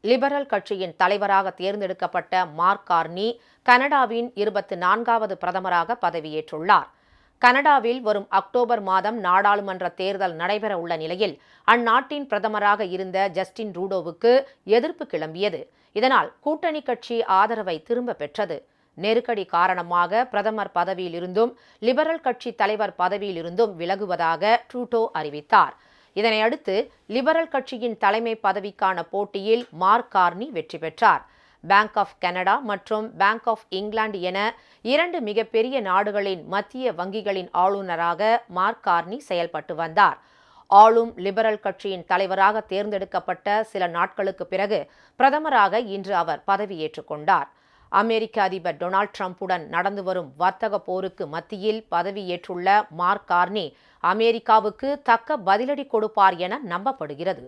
Liberal கட்சியின் தலைவராக தேர்ந்தெடுக்கப்பட்ட மார்க் கார்னி கனடாவின் இருபத்தி நான்காவது பிரதமராக பதவியேற்றுள்ளார். கனடாவில் வரும் அக்டோபர் மாதம் நாடாளுமன்ற தேர்தல் நடைபெற உள்ள நிலையில் அந்நாட்டின் பிரதமராக இருந்த ஜஸ்டின் ரூடோவுக்கு எதிர்ப்பு கிளம்பியது. இதனால் கூட்டணி கட்சி ஆதரவை திரும்ப பெற்றது. நெருக்கடி காரணமாக பிரதமர் பதவியிலிருந்தும் லிபரல் கட்சி தலைவர் பதவியிலிருந்தும் விலகுவதாக ட்ரூட்டோ அறிவித்தார். இதனையடுத்து லிபரல் கட்சியின் தலைமை பதவிக்கான போட்டியில் மார்க் கார்னி வெற்றி பெற்றார். பேங்க் ஆஃப் கனடா மற்றும் பேங்க் ஆஃப் இங்கிலாந்து என இரண்டு மிகப்பெரிய நாடுகளின் மத்திய வங்கிகளின் ஆளுநராக மார்க் கார்னி செயல்பட்டு வந்தார். ஆளும் லிபரல் கட்சியின் தலைவராக தேர்ந்தெடுக்கப்பட்ட சில நாட்களுக்கு பிறகு பிரதமராக இன்று அவர் பதவியேற்றுக் கொண்டார். அமெரிக்க அதிபர் டொனால்ட் ட்ரம்ப்புடன் நடந்து வரும் வர்த்தக போருக்கு மத்தியில் பதவியேற்றுள்ள மார்க் கார்னி அமெரிக்காவுக்கு தக்க பதிலடி கொடுப்பார் என நம்பப்படுகிறது.